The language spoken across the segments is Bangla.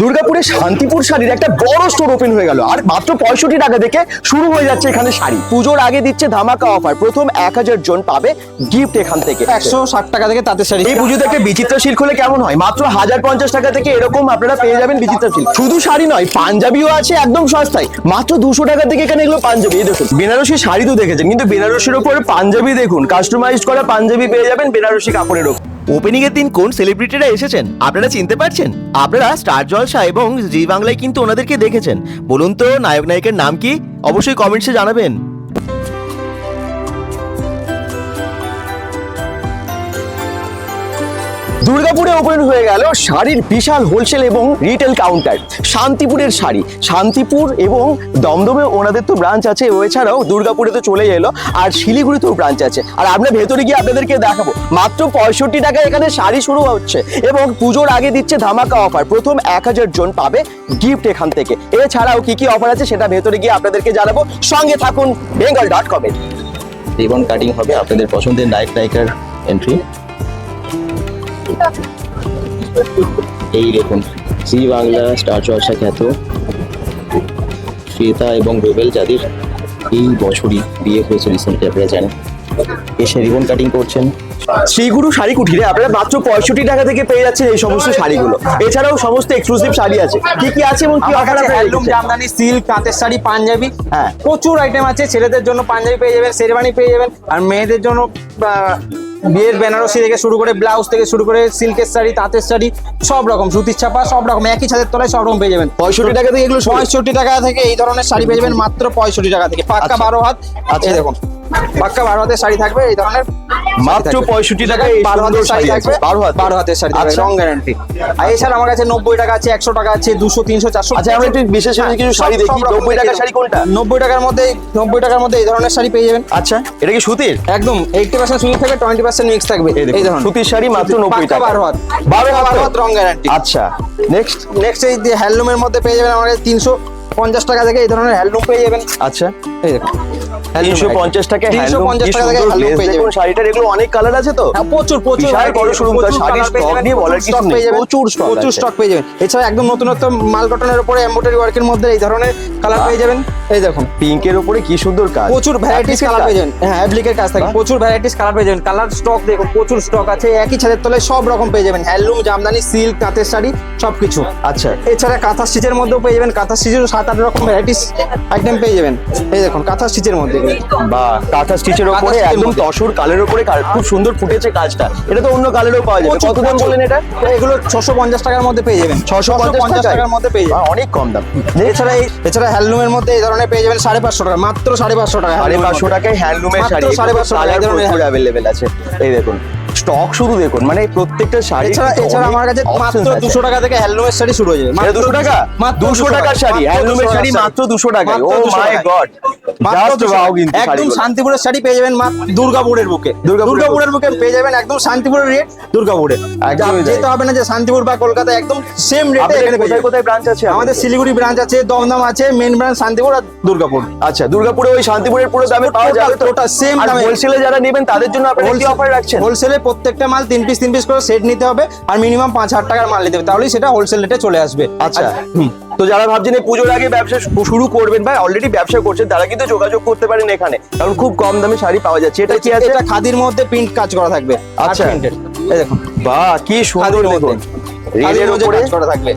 দুর্গাপুরে শান্তিপুর শাড়ির একটা বড় স্টোর ওপেন হয়ে গেল। আর মাত্র পঁয়ষট্টি টাকা থেকে শুরু হয়ে যাচ্ছে এখানে শাড়ি। পুজোর আগে দিচ্ছে ধামাকা অফার প্রথম এক হাজার জন পাবে গিফট এখান থেকে। একশো ষাট টাকা থেকে তাঁতের শাড়ি। এই পুজোতে একটা বিচিত্র শিল্প হলে কেমন হয়? মাত্র হাজার পঞ্চাশ টাকা থেকে এরকম আপনারা পেয়ে যাবেন বিচিত্র শিল্প শুধু শাড়ি নয় পাঞ্জাবিও আছে একদম সস্তায়। মাত্র দুশো টাকা থেকে এখানে এগুলো পাঞ্জাবি। দেখুন বেনারসি শাড়ি তো দেখেছেন কিন্তু বেনারসির ওপর পাঞ্জাবি দেখুন। কাস্টমাইজ করা পাঞ্জাবি পেয়ে যাবেন বেনারসি কাপড়ের ওপর। ওপেনিং এর দিন কোন সেলিব্রিটিরা এসেছেন? আপনারা চিনতে পারছেন? আপনারা স্টার জলসা এবং জি বাংলায় কিন্তু ওনাদেরকে দেখেছেন। বলুন তো নায়ক নায়কের নাম কি? অবশ্যই কমেন্টসে জানাবেন। দুর্গাপুরে ওপেন হয়ে গেল শাড়ির বিশাল হোলসেল এবং রিটেল কাউন্টার শান্তিপুরের শাড়ি। শান্তিপুর এবং দমদমে ওনাদের তো ব্রাঞ্চ আছে, এছাড়াও দুর্গাপুরে তো চলে এলো, আর শিলিগুড়িতেও ব্রাঞ্চ আছে। আর আমরা ভেতরে গিয়ে আপনাদেরকে দেখাবো, মাত্র পঁয়ষট্টি টাকায় এখানে শাড়ি শুরু হচ্ছে এবং পুজোর আগে দিচ্ছে ধামাকা অফার প্রথম এক হাজার জন পাবে গিফট এখান থেকে। এছাড়াও কি কি অফার আছে সেটা ভেতরে গিয়ে আপনাদেরকে জানাব। সঙ্গে থাকুন বেঙ্গল ডট কমে রিবন কাটিং হবে আপনাদের পছন্দের নায়ক নায়িকার এন্ট্রি এই দেখুন জি বাংলা, স্টার চর্চা খ্যাত শ্বেতা এবং রুবেল যাদের এই বছরই বিয়ে হয়েছে রিসেন্টলি আপনারা জানেন। এসে রিবন কাটিং করছেন। শ্রীগুরু শাড়ি কুঠিরে আপনারা মাত্র পঁয়ষট্টি টাকা থেকে পেয়ে যাচ্ছেন এই সমস্ত শাড়িগুলো। এছাড়াও সমস্ত এক্সক্লুসিভ শাড়ি আছে। কি কি আছে এবং কি অফার কাছে হ্যান্ডলুম জামদানি সিল্ক তাঁতের শাড়ি পাঞ্জাবি হ্যাঁ। প্রচুর আইটেম আছে। ছেলেদের জন্য পাঞ্জাবি পেয়ে যাবেন শেরবানি পেয়ে যাবেন আর মেয়েদের জন্য বিয়ের বেনারসি থেকে শুরু করে ব্লাউজ থেকে শুরু করে সিল্কের শাড়ি তাঁতের শাড়ি সব রকম সুতির ছাপা সব রকম একই ছাদের তলায় সব রকম পেয়ে যাবেন। পঁয়ষট্টি টাকা থেকে এগুলো পঁয়ষট্টি টাকা থেকে এই ধরনের শাড়ি পেয়ে যাবেন মাত্র পঁয়ষট্টি টাকা থেকে। পাক্কা আচ্ছা। বারো হাত আছে দেখুন পাক্কা বারো হাতের শাড়ি থাকবে এই ধরনের। মাত্র পঁয়ষট্টি টাকায় বারো হাতের শাড়ি আছে। বারো হাত বারো হাতের শাড়ি আচ্ছা। রং গ্যারান্টি আর এছাড়া আমার কাছে নব্বই টাকা আছে একশো টাকা আছে দুশো তিনশো চারশো আচ্ছা আমরা একটু বিশেষ কিছু শাড়ি দেখি। নব্বই টাকার শাড়ি কোনটা? নব্বই টাকার মধ্যে নব্বই টাকার মধ্যে এই ধরনের শাড়ি পেয়ে যাবেন। আচ্ছা এটা কি সুতির? একদম এইটটি পার্সেন্ট সুইং থাকবে টোয়েন্টি পার্সেন্ট মিক্স থাকবে। এই ধরুন সুতির শাড়ি মাত্র সুতির, 90 পাক্কা টাকা। বারো হাত। বারো হাত। বারো হাত রং গ্যারান্টি আচ্ছা নেক্সট নেক্সট এই হ্যান্ডলুমের মধ্যে পেয়ে যাবেন আমাদের তিনশো পঞ্চাশ টাকা থেকে এই ধরনের হ্যান্ডলুম পেয়ে যাবেন। আচ্ছা এই দেখুন। তিনশো পঞ্চাশ টাকা তিনশো পঞ্চাশ টাকা থেকে সুন্দর পেয়ে যাবেন। শাড়িটার এগুলো অনেক কালার আছে তো। হ্যাঁ, প্রচুর প্রচুর বিশাল বড় আছে, showroom, শাড়ির colour পেয়ে stock যাবেন, নিয়ে বলার কিছু নেই, প্রচুর stock প্রচুর স্টক পেয়ে যাবেন। এছাড়া একদম মাল কটনের উপরে এমব্রয়ডারি ওয়ার্কের মধ্যে এই ধরনের কালার পেয়ে যাবেন। এই দেখুন। পিঙ্কের উপরে কি সুন্দর কাজ। প্রচুর ভ্যারাইটিস কালার কাজ। পেয়ে যাবেন। হ্যাঁ অ্যাপ্লিকের কাজ থাকে। প্রচুর ভ্যারাইটিস কালার পেয়ে যাবেন। কালার স্টক দেখুন প্রচুর স্টক আছে। একই ছাদের তলায় সব রকম পেয়ে যাবেন। হ্যান্ডলুম জামদানি সিল্ক তাঁতের শাড়ি সবকিছু। আচ্ছা। এছাড়া কাঁথা স্টিচের মধ্যেও পেয়ে যাবেন। কাঁথা স্টিচেরও সাত আট রকম ভ্যারাইটিস আইটেম পেয়ে যাবেন। এই দেখুন কাঁথা স্টিচের মধ্যে। বা কাঁথা স্টিচের উপরে একদম তসর কালের উপরে খুব সুন্দর ফুটেছে কাজটা। এটা তো অন্য কালেরও পাওয়া যাবে। কত দাম বললেন এটা? এগুলো ছশো পঞ্চাশ টাকার মধ্যে পেয়ে যাবেন। ছশো পঞ্চাশ টাকার মধ্যে পেয়ে যাবেন। অনেক কম দাম। এছাড়া এই এছাড়া হ্যান্ডলুমের মধ্যে এই ধরনের পেয়ে যাবেন সাড়ে পাঁচশো টাকা। মাত্র সাড়ে পাঁচশো টাকা সাড়ে পাঁচশো। টাকায় হ্যান্ডলুমের শাড়ি। সাড়ে পাঁচশো টাকা, অ্যাভেলেবেল আছে। এই দেখুন। স্টক শুধু দেখুন মানে প্রত্যেকটা শাড়ি এছাড়া এছাড়া আমার কাছে মাত্র দুশো টাকা থেকে হ্যান্ডলুমের শাড়ি শুরু হয়ে যাবে। এটা দুশো টাকা? মাত্র দুশো টাকার শাড়ি হ্যান্ডলুমের শাড়ি মাত্র দুশো টাকায়। Oh my god just wow কিন্তু একদম শান্তিপুরের শাড়ি পেয়ে যাবেন মাত্র দুর্গাপুরের বুকে। দুর্গাপুরের বুকে। পেয়ে যাবেন একদম শান্তিপুরের রেট দুর্গাপুরে যেতে হবে না যে শান্তিপুর বা কলকাতা একদম সেম রেটে এখানে কোথায় কোথায় ব্রাঞ্চ আছে আমাদের শিলিগুড়ি ব্রাঞ্চ আছে দমদম আছে মেন ব্রাঞ্চ শান্তিপুর আর দুর্গাপুর। আচ্ছা দুর্গাপুরে ওই শান্তিপুরের পুরো দামে পাওয়া যাবে same দামে। হোলসেলে যারা নেবেন তাদের জন্য আপনারা কি অফার রাখছেন? হোলসেলে প্রত্যেকটা মাল তিন পিস তিন পিস করে সেট নিতে হবে আর মিনিমাম পাঁচ হাজার টাকার মাল নিতে হবে। তাহলেই সেটা হোলসেল রেটে চলে আসবে। আচ্ছা। হুম। তো যারা ভাবছেন এই পুজোর আগে ব্যবসা শুরু করবেন বা অলরেডি ব্যবসা করছেন তারা কিন্তু যোগাযোগ করতে পারেন এখানে। কারণ খুব কম দামে শাড়ি পাওয়া যাচ্ছে। এটা কি আছে? এটা খাদির মধ্যে প্রিন্ট কাজ করা থাকবে। আচ্ছা। এই দেখুন। বাহ কি সুন্দর। দেখুন। রেলের খাদির উপরে থাকবে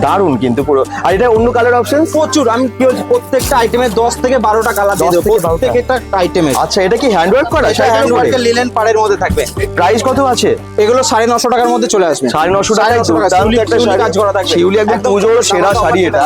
দারুণ কিন্তু পুরো। আর এটা অন্য কালার অপশন প্রচুর আমি কি বলছি প্রত্যেকটা আইটেমে দশ থেকে বারোটা কালার দিয়ে 10 দেবো থেকে 12টা। প্রত্যেকটা আইটেমে আচ্ছা এটা কি হ্যান্ডওয়ার্ক করা? হ্যান্ডওয়ার্কের লিলেন পাড়ের মধ্যে থাকবে। প্রাইস কত আছে? এগুলো সাড়ে নশো টাকার মধ্যে চলে আসবে। সাড়ে নশো টাকায় নশো টাকা দুর্দান্ত শিউলি- একটা শাড়ি। কাজ করা থাকবে। শিউলি একদম পুজোর সেরা শাড়ি এটা।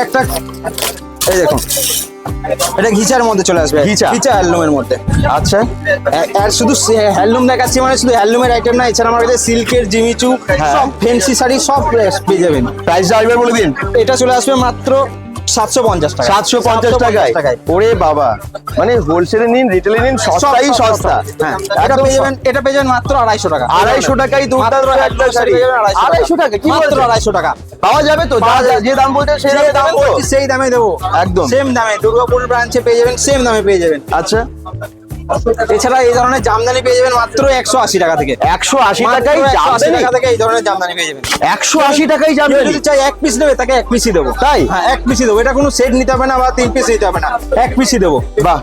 একটা এই দেখুন। এটা ঘিচার মধ্যে চলে আসবে। ঘিচা? ঘিচা হ্যান্ডলুমের মধ্যে। আচ্ছা। আর শুধু হ্যান্ডলুম দেখাচ্ছি মানে শুধু হ্যান্ডলুমের আইটেম না এছাড়া আমার কাছে সিল্কের জিমিচু হ্যাঁ। সব ফেন্সি শাড়ি সব পেয়ে যাবেন। প্রাইস আসবে বলে দিন। এটা চলে আসবে মাত্র সাতশো পঞ্চাশ টাকা সাতশো পঞ্চাশ টাকায়? টাকায়। ওরে বাবা। মানে হোলসেলে নিন রিটেলে নিন সস্তাই সব- সব- সস্তা। এটা পেয়ে যাবেন এটা পেয়ে যাবেন মাত্র আড়াইশো টাকা। আড়াইশো টাকাই দুর্দান্ত একটা শাড়ি। আড়াইশো টাকা। কি মাত্র আড়াইশো টাকা। পাওয়া যাবে তো যা দাম বলছেন সেই দামে দাম সেই দামে দেবো। একদম। সেম দামে। দুর্গাপুর ব্রাঞ্চে পেয়ে যাবেন সেম দামে পেয়ে যাবেন। আচ্ছা। এছাড়া এই ধরনের জামদানি পেয়ে যাবেন মাত্র একশো আশি টাকা থেকে। একশো আশি টাকাই টাকায় জামদানি টাকা থেকে এই ধরনের জামদানি পেয়ে যাবেন। একশো আশি টাকাই যাবে জামদানি? যদি চাই এক পিস দেবে তাকে এক পিসই দেবো। তাই? হ্যাঁ এক পিসই দেবো। এটা কোনো সেট নিতে হবে না বা তিন পিস নিতে হবে না। এক পিসই দেবো। বাহ।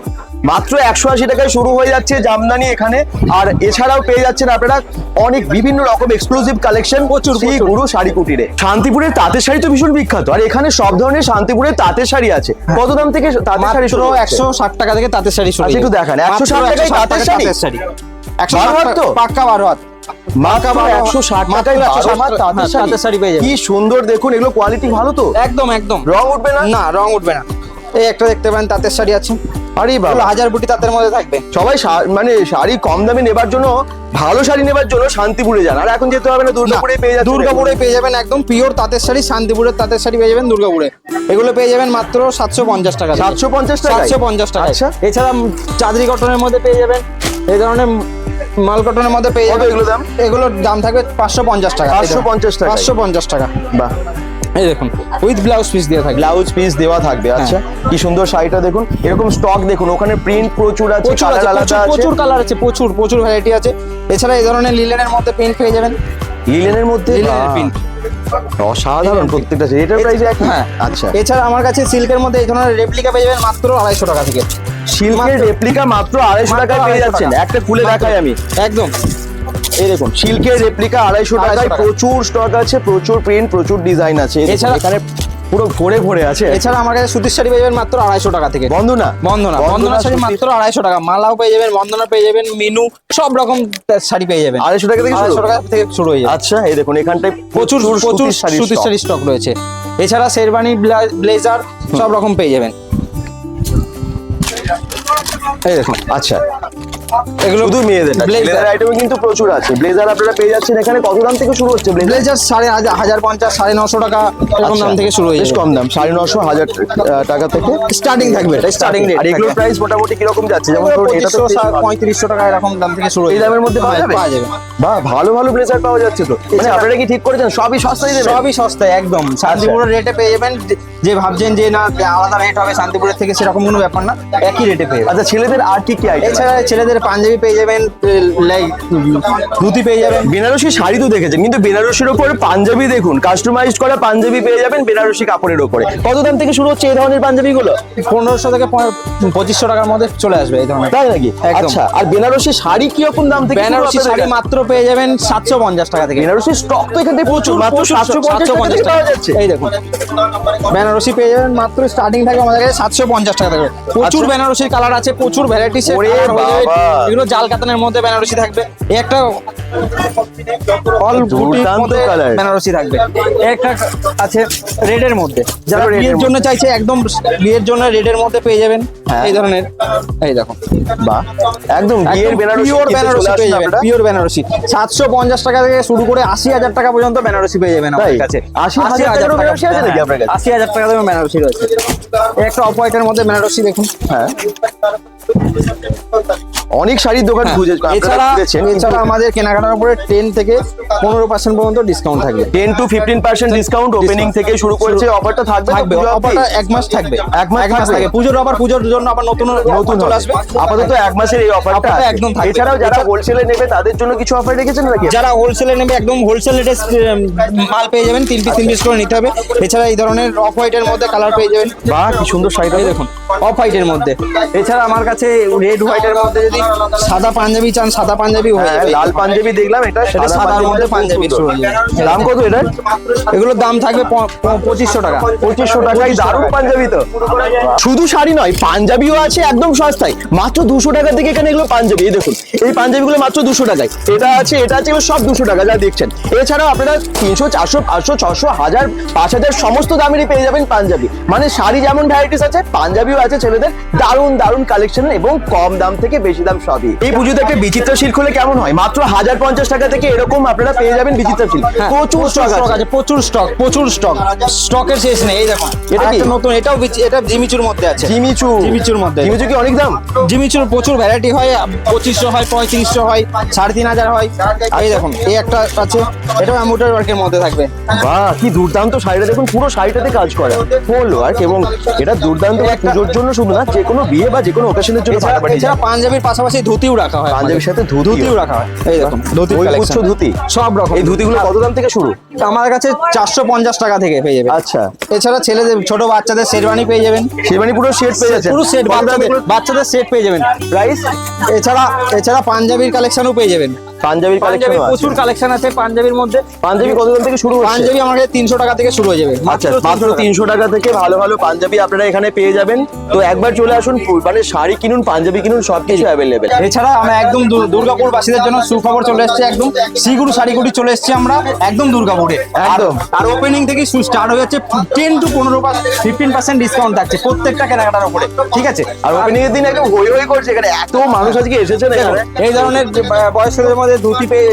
মাত্র একশো আশি টাকায় শুরু হয়ে যাচ্ছে জামদানি এখানে। আর এছাড়াও পেয়ে যাচ্ছেন আপনারা অনেক বিভিন্ন রকম এক্সক্লুসিভ কালেকশন প্রচুর, শ্রী গুরু শাড়ি কুটিরে শান্তিপুরের তাঁতের শাড়ি তো ভীষণ বিখ্যাত। আর এখানে সব ধরনের শান্তিপুরের তাঁতের শাড়ি আছে। কত দাম থেকে তাঁতের শাড়ি শুরু একশো ষাট টাকা থেকে তাঁতের শাড়ি শুরু আচ্ছা, একটু হয়ে দেখান। 160 মাত্র টাকায় তাঁতের শাড়ি? একশো বারো তো? পাক্কা বারো হাত মাত্র বারো হাত। একশো ষাট মাত্র টাকায় 160 বারো হাত তাঁতের হ্যাঁ, শাড়ি? শাড়ি পেয়ে কি সুন্দর দেখুন এগুলো কোয়ালিটি ভালো তো? একদম একদম। রং উঠবে না? না রং উঠবে না। এই একটা দেখতে পারেন তাঁতের শাড়ি আছে। আরে বাবা। হাজার বুটি তাঁতের মধ্যে থাকবে। সবাই মানে শাড়ি কম দামে নেবার জন্য ভালো শাড়ি নেবার জন্য শান্তিপুরে যান। আর এখন যেতে হবে না দুর্গাপুরে পেয়ে যাচ্ছে দুর্গাপুরে পেয়ে যাবেন একদম পিওর তাঁতের শাড়ি শান্তিপুরের তাঁতের শাড়ি পেয়ে যাবেন দুর্গাপুরে। এগুলো পেয়ে যাবেন মাত্র সাতশো পঞ্চাশ টাকা সাতশো পঞ্চাশ টাকা সাতশো পঞ্চাশ টাকা আচ্ছা। এছাড়া চাঁদরি কটনের মধ্যে পেয়ে যাবেন। এই ধরনের মাল কটনের মধ্যে পেয়ে যাবেন। এগুলো দাম? এগুলোর দাম থাকবে পাঁচশো পঞ্চাশ টাকা। 550 টাকায়। পাঁচশো পঞ্চাশ টাকা। বাহ। এই দেখুন উইথ ব্লাউজ পিস দিয়ে থাকবে। ব্লাউজ পিস দেওয়া থাকবে আচ্ছা। কি সুন্দর শাড়িটা দেখুন। এরকম স্টক দেখুন ওখানে প্রিন্ট প্রচুর আছে কালার আছে, আলাদা প্রচুর- আছে। প্রচুর কালার আছে প্রচুর প্রচুর ভ্যারাইটি আছে। এছাড়া এই ধরনের লিলেনের মধ্যে প্রিন্ট পেয়ে যাবেন। লিলেনের মধ্যে? লিলেনের বাহ, অসাধারণ প্রত্যেকটা এটার প্রাইস একই? হ্যাঁ। আচ্ছা। এছাড়া আমার কাছে সিল্কের মধ্যে এই ধরনের রেপ্লিকা পেয়ে যাবেন মাত্র আড়াইশো টাকা থেকে। সিল্কের রেপ্লিকা মাত্র আড়াইশো টাকায় পেয়ে যাচ্ছেন। একটা খুলে দেখাই আমি। একদম। এই দেখুন সিল্কের রেপ্লিকা আড়াইশো 250 টাকায় প্রচুর স্টক আছে প্রচুর প্রিন্ট প্রচুর ডিজাইন আছে। এছাড়া- এখানে পুরো ভরে ভরে আছে। এছাড়া আমার কাছে সুতির শাড়ি পেয়ে যাবেন মাত্র আড়াইশো টাকা থেকে। বন্ধনা বন্দনা। বন্দনা শাড়ি মাত্র আড়াইশো টাকা। মালাও পেয়ে যাবেন বন্দনা পেয়ে যাবেন মিনু সব রকম শাড়ি পেয়ে যাবেন। আড়াইশো টাকা থেকে আড়াইশো টাকা থেকে শুরু হয়ে যাবে। আচ্ছা এই দেখুন এখানটায় প্রচুর প্রচুর শাড়ির সুতির। শাড়ি স্টক রয়েছে। এছাড়া শেরবানি ব্লেজার সব রকম পেয়ে যাবেন। এই দেখুন। আচ্ছা। এগুলো শুধু মেয়েদের ব্লেজার আইটেম কিন্তু প্রচুর আছে। ব্লেজার আপনারা পেয়ে যাচ্ছেন এখানে। কত দাম থেকে শুরু হচ্ছে ব্লেজার সাড়ে হাজার পঞ্চাশ সাড়ে নশো টাকা এরকম দাম থেকে শুরু হয়ে আচ্ছা। বেশ কম দাম সাড়ে নশো হাজার টাকা থেকে। স্টার্টিং থাকবে। স্টার্টিং রেট আর এগুলোর প্রাইস মোটামুটি কীরকম যাচ্ছে? যেমন ধরুন এটা তো পঁয়ত্রিশশো টাকা এরকম দাম থেকে শুরু এই দামের মধ্যে পাওয়া যাবে? বাহ ভালো ভালো ব্লেজার পাওয়া যাচ্ছে তো। মানে আপনারা কি ঠিক করেছেন? সবই সস্তায় দেবেন? সবই সস্তায় একদম। শান্তিপুরের রেটে পেয়ে যাবেন। যে- ভাবছেন যে না আলাদা রেট হবে শান্তিপুরের থেকে সেরকম কোনো ব্যাপার না একই রেটে পেয়ে আচ্ছা ছেলেদের আর কি কি আইটেম এছাড়া ছেলেদের পাঞ্জাবি পেয়ে যাবেন লাইক ধুতি পেয়ে যাবেন। বেনারসি শাড়ি তো দেখেছেন কিন্তু বেনারসির ওপর পাঞ্জাবি দেখুন কাস্টমাইজড করা পাঞ্জাবি পেয়ে যাবেন বেনারসি কাপড়ের ওপরে। কত দাম থেকে শুরু হচ্ছে এই ধরনের পাঞ্জাবিগুলো? পনেরোশো থেকে পঁচিশশো টাকার মধ্যে চলে আসবে এই ধরনের। তাই নাকি? আচ্ছা আর বেনারসি শাড়ি কি রকম দাম থেকে বেনারসি শাড়ি মাত্র পেয়ে যাবেন সাতশো পঞ্চাশ টাকা থেকে। বেনারসি স্টক তো এখান থেকে প্রচুর মাত্র সাতশো পঞ্চাশ টাকা পাওয়া যাচ্ছে। এই দেখুন। বেনারসি পেয়ে যাবেন। মাত্র স্টার্টিং থাকে আমাদের কাছে সাতশো পঞ্চাশ টাকা থেকে প্রচুর আচ্ছা। বেনারসির কালার আছে প্রচুর ভ্যারাইটি এগুলো জাল কাতানের মধ্যে বেনারসি থাকবে। একটা অল। বেনারসি থাকবে। একটা আছে রেডের মধ্যে। যারা বিয়ের জন্য চাইছে একদম বিয়ের জন্য রেডের মধ্যে পেয়ে যাবেন। হ্যাঁ। এই ধরনের। এই দেখুন বাহ। একদম বিয়ের বেনারসি পিওর বেনারসি পেয়ে যাবেন। পিওর বেনারসি। সাতশো পঞ্চাশ টাকা থেকে শুরু করে আশি হাজার টাকা পর্যন্ত বেনারসি পেয়ে যাবেন আমার কাছে। 80,000 টাকারও বেনারসি আছে নাকি আপনার কাছে? আশি হাজার টাকা দামে রয়েছে একটা হোয়াইটের মধ্যে ম্যানারসি দেখুন। হ্যাঁ। অনেক শাড়ির দোকান খুঁজে এছাড়া এছাড়া আমাদের কেনাকাটার উপরে টেন থেকে পনেরো পার্সেন্ট পর্যন্ত ডিসকাউন্ট থাকবে। Ten to fifteen percent discount opening থেকে শুরু করেছে অফারটা থাকবে থাকবে অফারটা এক মাস থাকবে। এক মাস থাকবে? থাকে পুজোর আবার পুজোর জন্য আবার নতুন নতুন চলে আসবে? আপাতত এক মাসের এই অফারটা একদম থাকবে। এছাড়াও যারা হোলসেলে নেবে তাদের জন্য কিছু অফার রেখেছেন নাকি? যারা হোলসেলে নেবে একদম হোলসেল রেটে মাল পেয়ে যাবেন। তিন পিস তিন পিস করে নিতে হবে। এছাড়া এই ধরনের অফ হোয়াইটের মধ্যে কালার পেয়ে যাবেন। বাহ কি সুন্দর শাড়িটা। দেখুন অফ হোয়াইটের মধ্যে। এছাড়া আমার কাছে রেড হোয়াইটের মধ্যে যদি সাদা পাঞ্জাবি চান সাদা পাঞ্জাবি হয়ে হ্যাঁ যাবে। লাল পাঞ্জাবি দেখলাম এটা এটা সাদার মধ্যে পাঞ্জাবি। দাম কত এটা? এগুলোর দাম থাকবে পঁচিশশো টাকা। পঁচিশশো টাকায় দারুণ পাঞ্জাবি তো। শুধু শাড়ি নয় পাঞ্জাবিও আছে একদম সস্তায়। মাত্র দুশো টাকা থেকে এখানে এগুলো পাঞ্জাবি দেখুন। এই পাঞ্জাবিগুলো মাত্র দুশো টাকায়। এটা আছে এটা আছে এগুলো সব দুশো টাকা যা দেখছেন। এছাড়াও আপনারা তিনশো চারশো পাঁচশো ছশো হাজার পাঁচ হাজার সমস্ত দামেরই পেয়ে যাবেন পাঞ্জাবি। মানে শাড়ি যেমন ভ্যারাইটিস আছে পাঞ্জাবিও আছে ছেলেদের। দারুণ দারুণ কালেকশন এবং কম দাম থেকে বেশি দাম সবই। এই পুজোতে একটা বিচিত্র শিল্প হলে কেমন হয়? মাত্র হাজার পঞ্চাশ টাকা থেকে এরকম আপনারা পেয়ে যাবেন বিচিত্র শিল্ক হ্যাঁ, প্রচুর স্টক আছে। প্রচুর স্টক প্রচুর স্টক স্টকের শেষ নেই এই দেখুন। এটা এটা কি? নতুন এটাও এটা জিমিচুর মধ্যে আছে। জিমিচু। জিমিচুর মধ্যে। জিমিচু কি অনেক দাম? জিমিচুর প্রচুর ভ্যারাইটি হয় পঁচিশশো হয় পঁয়ত্রিশশো হয় সাড়ে তিন হাজার হয়। এই দেখুন এই একটা আছে এটাও অ্যামুটার ওয়ার্কের মধ্যে থাকবে। বাহ কি দুর্দান্ত শাড়িটা দেখুন পুরো শাড়িটাতে কাজ করা। ফুল ওয়ার্ক এবং এটা দুর্দান্ত পুজোর জন্য শুধু না যে কোনো বিয়ে বা যে কোনো ওকেশনের ছেলেদের জন্য এছাড়া ফাটাফাটি এছাড়া পাঞ্জাবির পাশাপাশি ধুতিও রাখা হয় পাঞ্জাবির সাথে ধুতিও। রাখা হয়। এই দেখুন ধুতি কালেকশন উচ্চ ধুতি? সব রকম। এই ধুতিগুলো কত দাম থেকে শুরু? আমার কাছে চারশো পঞ্চাশ টাকা থেকে পেয়ে যাবেন। আচ্ছা। এছাড়া ছেলেদের ছোট বাচ্চাদের শেরওয়ানি পেয়ে যাবেন। শেরবানি পুরো সেট পেয়ে যাচ্ছে পুরো সেট বাচ্চাদের বাচ্চাদের সেট পেয়ে যাবেন। প্রাইস এছাড়া এছাড়া পাঞ্জাবির কালেকশনও পেয়ে যাবেন। পাঞ্জাবির পাঞ্জাবির প্রচুর কালেকশন আছে পাঞ্জাবির মধ্যে। পাঞ্জাবি কত থেকে শুরু হচ্ছে? পাঞ্জাবি কাছে তিনশো টাকা থেকে শুরু হয়ে যাবে। আচ্ছা মাত্র মাত্র 300 টাকা। তিনশো টাকা থেকে ভালো ভালো পাঞ্জাবি আপনারা এখানে পেয়ে যাবেন। তো একবার চলে আসুন মানে শাড়ি কিনুন পাঞ্জাবি কিনুন সবকিছু অ্যাভেলেবেল এছাড়া আমরা একদম দুর্গাপুর বাসীদের জন্য সুখবর চলে এসেছে একদম। শিগুড়ু শাড়িগুড়ি চলে এসেছে আমরা একদম দুর্গাপুরে। একদম। আর- ওপেনিং থেকে স্টার্ট হয়ে যাচ্ছে টেন টু পনেরো ফিফটিন পার্সেন্ট ডিসকাউন্ট থাকছে প্রত্যেকটা কেনাকাটার উপরে। ঠিক আছে? আর ওপেনিং এর দিন একদম হই হই করছে এখানে এত মানুষ আজকে এসেছেন এখানে। এই ধরনের বয়স্কদের মধ্যে ধুতি পেয়ে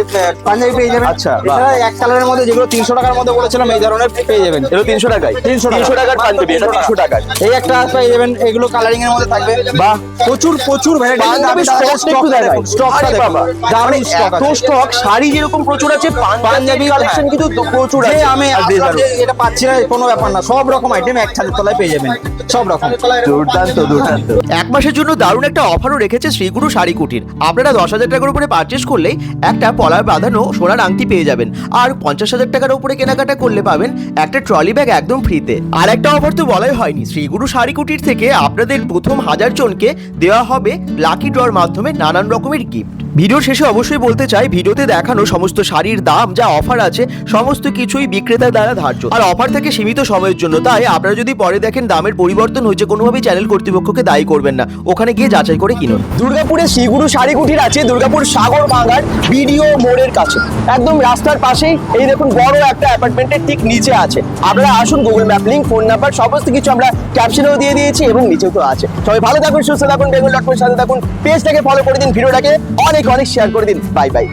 পাঞ্জাবি পেয়ে যাবেন। আচ্ছা, এছাড়া এক কালারের মধ্যে যেগুলো তিনশো টাকার মধ্যে বলেছিলাম এই ধরনের পেয়ে যাবেন। এটা তিনশো টাকায়। 300 টাকা। তিনশো টাকার পাঞ্জাবি এটা তিনশো টাকায়। এই একটা পেয়ে যাবেন এগুলো কালারিং এর মধ্যে থাকবে। বাহ। প্রচুর প্রচুর ভ্যারাইটি স্টক স্টকটা মানে স্টক এত স্টক শাড়ি যেরকম প্রচুর আছে পাঞ্জাবি কালেকশন কিন্তু প্রচুর আছে। আমি এটা পাচ্ছি না কোনো ব্যাপার না। সব রকম আইটেম এক ছাদের তলায় পেয়ে যাবেন। সব রকম। দুর্দান্ত দুর্দান্ত। এক মাসের জন্য দারুণ একটা অফারও রেখেছে শ্রীগুরু শাড়ি কুটির। আপনারা দশ হাজার টাকার উপরে পারচেস করলেই একটা পলার বাঁধানো সোনার আংটি পেয়ে যাবেন। আর পঞ্চাশ হাজার টাকার উপরে কেনাকাটা করলে পাবেন একটা ট্রলি ব্যাগ একদম ফ্রিতে। আর একটা অফার তো বলাই হয়নি। শ্রীগুরু শাড়ি কুটির থেকে আপনাদের প্রথম হাজার জনকে দেওয়া হবে লাকি ড্রর মাধ্যমে নানান রকমের গিফট ভিডিওর শেষে অবশ্যই বলতে চাই, ভিডিওতে দেখানো সমস্ত শাড়ির দাম, যা অফার আছে, সমস্ত কিছুই বিক্রেতার দ্বারা ধার্য। আর অফার থেকে সীমিত সময়ের জন্য, তাই আপনারা যদি পরে দেখেন দামের পরিবর্তন হয়েছে, কোনোভাবেই চ্যানেল কর্তৃপক্ষকে দায়ী করবেন না। ওখানে গিয়ে যাচাই করে কিনুন। দুর্গাপুরে শিগুরু শাড়ি কুটির আছে, দুর্গাপুর সাগর বাংলার বিডিও মোড়ের কাছে। একদম রাস্তার পাশেই, এই দেখুন বড় একটা অ্যাপার্টমেন্টের ঠিক নিচে আছে। আপনারা আসুন Google map link phone number সমস্ত কিছু আমরা ক্যাপশনেও দিয়ে দিয়েছি এবং নিচেও তো আছে। সবাই ভালো থাকুন, সুস্থ থাকুন ডট কমের সাথে থাকুন। পেজটাকে ফলো করে দিন, ভিডিওটাকে অনেক অনেক শেয়ার করে দিন। Bye bye